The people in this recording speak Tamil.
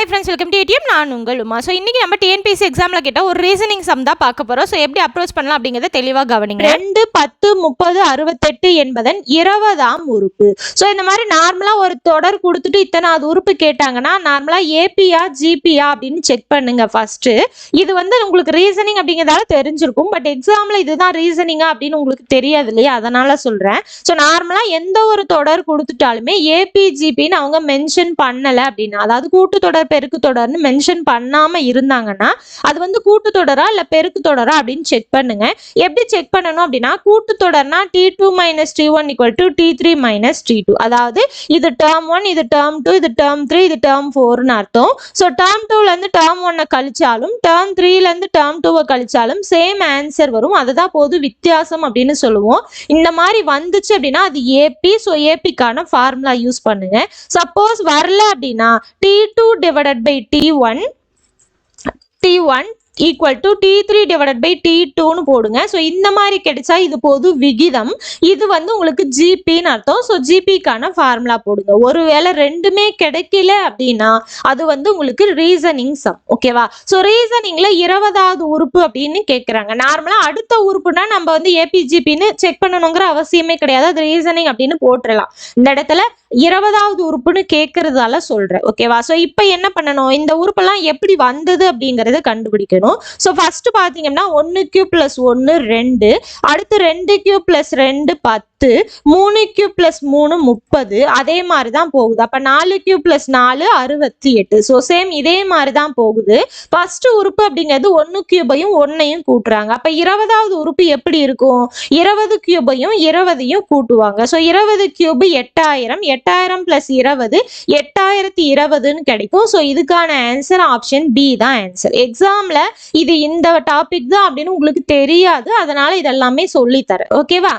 Hi friends welcome to ATM நான் உங்கள் உமா. ஸோ இன்றைக்கி நம்ம டிஎன்பிசி எக்ஸாமில் கேட்டால் ஒரு ரீசனிங் சம் தான் பார்க்க போகிறோம் ஸோ எப்படி அப்ரோச் பண்ணலாம் அப்படிங்கிறத தெளிவாக கவனிங்க. ரெண்டு பத்து முப்பது அறுபத்தெட்டு என்பதன் இருபதாம் உறுப்பு. ஸோ இந்த மாதிரி நார்மலாக ஒரு தொடர் கொடுத்துட்டு இத்தனாவது உறுப்பு கேட்டாங்கன்னா நார்மலாக ஏபியா ஜிபியா அப்படின்னு செக் பண்ணுங்க ஃபர்ஸ்ட்டு இது வந்து உங்களுக்கு ரீசனிங் அப்படிங்கிறதால தெரிஞ்சிருக்கும். பட் எக்ஸாமில் இதுதான் ரீசனிங்கா அப்படின்னு உங்களுக்கு தெரியாது இல்லையா? அதனால் சொல்கிறேன் ஸோ நார்மலாக எந்த ஒரு தொடர் கொடுத்துட்டாலுமே ஏபி ஜிபின்னு அவங்க மென்ஷன் பண்ணலை அப்படின்னா அதாவது கூட்டு தொடர் பெருக்கு தொடர்னு மென்ஷன் பண்ணாமல் இருந்தாங்கன்னா அது வந்து கூட்டுத்தொடரா இல்லை பெருக்கு தொடரா அப்படின்னு செக் பண்ணுங்க. எப்படி செக் பண்ணணும் அப்படின்னா கூட்டுத்தொடர்னா T two minus T one equal to T three minus T two அதாவது இது டேர்ம் ஒன் இது டேர்ம் டூ இது டேர்ம் த்ரீ இது டேர்ம் ஃபோர்னு அர்த்தம். ஸோ டேர்ம் டூலேருந்து டேர்ம் ஒன்னை கழிச்சாலும் டேர்ம் த்ரீலேருந்து டேர்ம் டூவை கழிச்சாலும் சேம் ஆன்சர் வரும். அதுதான் பொது வித்தியாசம் அப்படின்னு சொல்லுவோம். இந்த மாதிரி வந்துச்சு அப்படின்னா அது ஏபி ஸோ ஏபிக்கான ஃபார்முலா யூஸ் பண்ணுங்க. சப்போஸ் வரல அப்படின்னா T two divided by T one T one equal to T three divided by T டூன்னு போடுங்க. ஸோ இந்த மாதிரி கிடைச்சா இது பொது விகிதம். இது வந்து உங்களுக்கு ஜிபின்னு அர்த்தம். ஸோ ஜிபிக்கான ஃபார்முலா போடுங்க. ஒருவேளை ரெண்டுமே கிடைக்கல அப்படின்னா அது வந்து உங்களுக்கு ரீசனிங் சம் ஓகேவா ஸோ ரீசனிங்கில் இருபதாவது உறுப்பு அப்படின்னு கேட்குறாங்க நார்மலாக அடுத்த உறுப்புனா நம்ம வந்து ஏபிஜிபின்னு செக் பண்ணணுங்கிற அவசியமே கிடையாது. அது ரீசனிங் அப்படின்னு போட்டுடலாம் இந்த இடத்துல இருபதாவது உறுப்புன்னு கேட்கறதால சொல்றேன். ஓகேவா ஸோ இப்போ என்ன பண்ணணும்? இந்த உறுப்பெல்லாம் எப்படி வந்தது அப்படிங்கறத கண்டுபிடிக்கணும். ஸோ ஃபர்ஸ்ட் பார்த்தீங்கன்னா ஒன்று கியூ பிளஸ் ஒன்று ரெண்டு அடுத்து ரெண்டு கியூ பிளஸ் ரெண்டு பத்து மூணு கியூ பிளஸ் மூணு முப்பது அதே மாதிரி தான் போகுது. அப்போ நாலு கியூ பிளஸ் நாலு அறுபத்தி எட்டு ஸோ சேம் இதே மாதிரி தான் போகுது. ஃபர்ஸ்ட் உறுப்பு அப்படிங்கிறது ஒன்று கியூபையும் ஒன்னையும் கூட்டுறாங்க. அப்போ இருபதாவது உறுப்பு எப்படி இருக்கும்? இருபது கியூபையும் இருபதையும் கூட்டுவாங்க. ஸோ இருபது கியூபு எட்டாயிரம் எட்டாயிரம் பிளஸ் இருபது எட்டாயிரத்தி இருபதுன்னு கிடைக்கும். ஸோ இதுக்கான ஆன்சர் ஆப்ஷன் பி தான் ஆன்சர் எக்ஸாமில் இது இந்த டாபிக் தான் அப்படின்னு உங்களுக்கு தெரியாது. அதனால இதெல்லாமே சொல்லித்தரேன். ஓகேவா